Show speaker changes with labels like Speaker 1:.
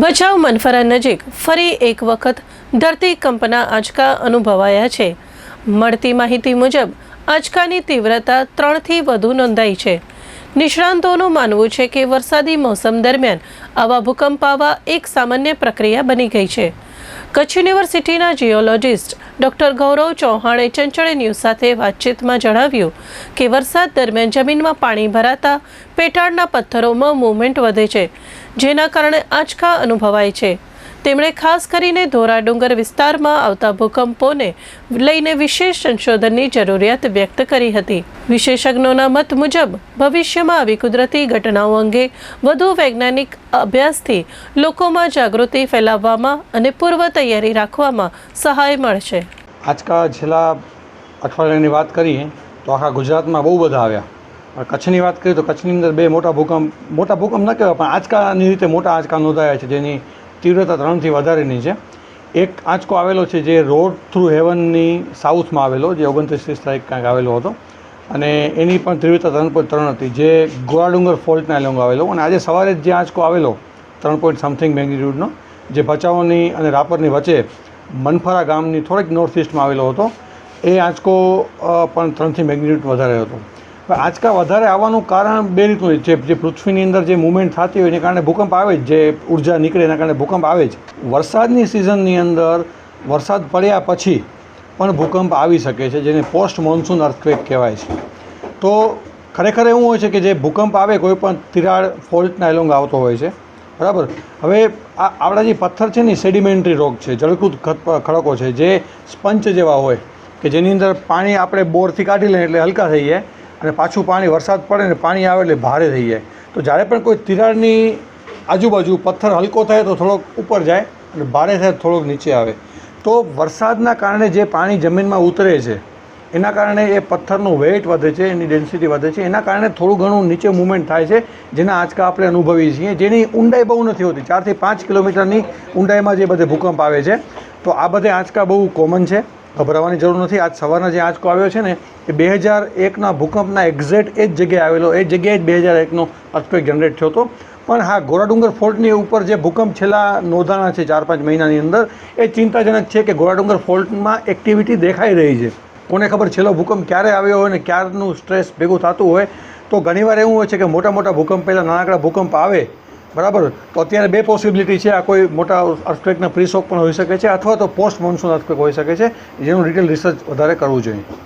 Speaker 1: ભચાઉ મનફરા નજીક ફરી એક વખત ધરતીકંપના આંચકા અનુભવાયા છે. મળતી માહિતી મુજબ, આંચકાની તીવ્રતા ત્રણથી વધુ નોંધાઈ છે. નિષ્ણાંતોનું માનવું છે કે વરસાદી મોસમ દરમિયાન આવા ભૂકંપ આવવા એક સામાન્ય પ્રક્રિયા બની ગઈ છે. કચ્છ યુનિવર્સિટીના જીઓલોજિસ્ટ ડોક્ટર ગૌરવ ચૌહાણે ચંચળે ન્યૂઝ સાથે વાતચીતમાં જણાવ્યું કે વરસાદ દરમિયાન જમીનમાં પાણી ભરાતા, પેટાળના પથ્થરોમાં મૂવમેન્ટ વધે છે. જેના કારણે આંચકા અનુભવાય છે. તેમણે ખાસ કરીને ધોરા ડુંગર વિસ્તારમાં આવતા ભૂકંપોને લઈને વિશેષ સંશોધનની જરૂરિયાત વ્યક્ત કરી હતી. વિશેષજ્ઞોના મત મુજબ, ભવિષ્યમાં આવી કુદરતી ઘટનાઓ અંગે વધુ વૈજ્ઞાનિક અભ્યાસથી લોકોમાં જાગૃતિ ફેલાવવામાં અને પૂર્વ તૈયારી રાખવામાં સહાય મળશે.
Speaker 2: આજકા છેલ્લા અઠવાડિયાની વાત કરીએ તો આખા ગુજરાતમાં બહુ બધા આવ્યા. કચ્છની વાત કરીએ તો કચ્છની અંદર બે મોટા ભૂકંપ મોટા ભૂકંપ ન કહેવાય, પણ આંચકાની રીતે મોટા આંચકા નોંધાયા છે, જેની તીવ્રતા ત્રણથી વધારેની છે. એક આંચકો આવેલો છે જે રોડ થ્રુ હેવનની સાઉથમાં આવેલો, જે ઓગણત્રીસ ત્રીસ તારીખ કાંઈક આવેલો હતો. અને એની પણ તીવ્રતા ત્રણ પોઈન્ટ ત્રણ હતી, જે ગોળાડુંગર ફોલ્ટના લોંગ આવેલો. અને આજે સવારે જે આંચકો આવેલો, ત્રણ પોઈન્ટ સમથિંગ મેગ્નિટ્યૂડનો, જે ભચાઉની અને રાપરની વચ્ચે મનફરા ગામની થોડીક નોર્થ ઇસ્ટમાં આવેલો હતો, એ આંચકો પણ ત્રણથી મેગ્નિટ્યૂડ વધારે હતો. આંચકા વધારે આવવાનું કારણ બે રીતનું છે. જે પૃથ્વીની અંદર જે મુવમેન્ટ થતી હોય એને કારણે ભૂકંપ આવે જ, જે ઊર્જા નીકળે એના કારણે ભૂકંપ આવે જ. વરસાદની સિઝનની અંદર વરસાદ પડ્યા પછી પણ ભૂકંપ આવી શકે છે, જેને પોસ્ટ મોન્સૂન અર્થક્વેક કહેવાય છે. તો ખરેખર એવું હોય છે કે જે ભૂકંપ આવે કોઈ પણ તિરાડ ફોલ્ટના એલોંગ આવતો હોય છે. બરાબર? હવે આ આપણા જે પથ્થર છે ને સેડિમેન્ટરી રોગ છે જળકૂદ ખડકો છે, જે સ્પંચ જેવા હોય, કે જેની અંદર પાણી આપણે બોરથી કાઢી લઈએ એટલે હલકા થઈ જાય અને પાછું પાણી, વરસાદ પડે ને પાણી આવે એટલે ભારે થઈ જાય. તો જ્યારે પણ કોઈ તિરાડની આજુબાજુ પથ્થર હલકો થાય તો થોડોક ઉપર જાય અને ભારે થાય થોડોક નીચે આવે. તો વરસાદના કારણે જે પાણી જમીનમાં ઉતરે છે, એના કારણે એ પથ્થરનું વેઇટ વધે છે, એની ડેન્સિટી વધે છે, એના કારણે થોડું ઘણું નીચે મૂવમેન્ટ થાય છે, જેના આંચકા આપણે અનુભવીએ છીએ. જેની ઊંડાઈ બહુ નથી હોતી, ચારથી પાંચ કિલોમીટરની ઊંડાઈમાં જે બધે ભૂકંપ આવે છે, તો આ બધે આંચકા બહુ કોમન છે. ગભરાવાની જરૂર નથી. આજ સવારના જે આંચકો આવ્યો છે ને, એ બે હજાર એકના ભૂકંપના એક્ઝેક્ટ એ જ જગ્યાએ આવેલો. એ જગ્યાએ જ બે હજાર એકનો અર્થક્વેક જનરેટ થયો હતો. પણ હા, ગોરાડુંગર ફોલ્ટની ઉપર જે ભૂકંપ છેલ્લા નોંધાણા છે ચાર પાંચ મહિનાની અંદર, એ ચિંતાજનક છે કે ગોરાડુંગર ફોલ્ટમાં એક્ટિવિટી દેખાઈ રહી છે. કોને ખબર છેલ્લો ભૂકંપ ક્યારે આવ્યો હોય ને ક્યારનું સ્ટ્રેસ ભેગું થતું હોય? તો ઘણીવાર એવું હોય છે કે મોટા મોટા ભૂકંપ, પહેલાં નાનકડા ભૂકંપ આવે બરાબર? તો અત્યારે બે પોસિબિલિટી છે. આ કોઈ મોટા અર્થક્વેકના પ્રી શોક પણ હોઈ શકે છે, અથવા તો પોસ્ટ મોન્સૂન અર્થક્વેક હોઈ શકે છે, જેનું ડિટેલ રિસર્ચ વધારે કરવું જોઈએ.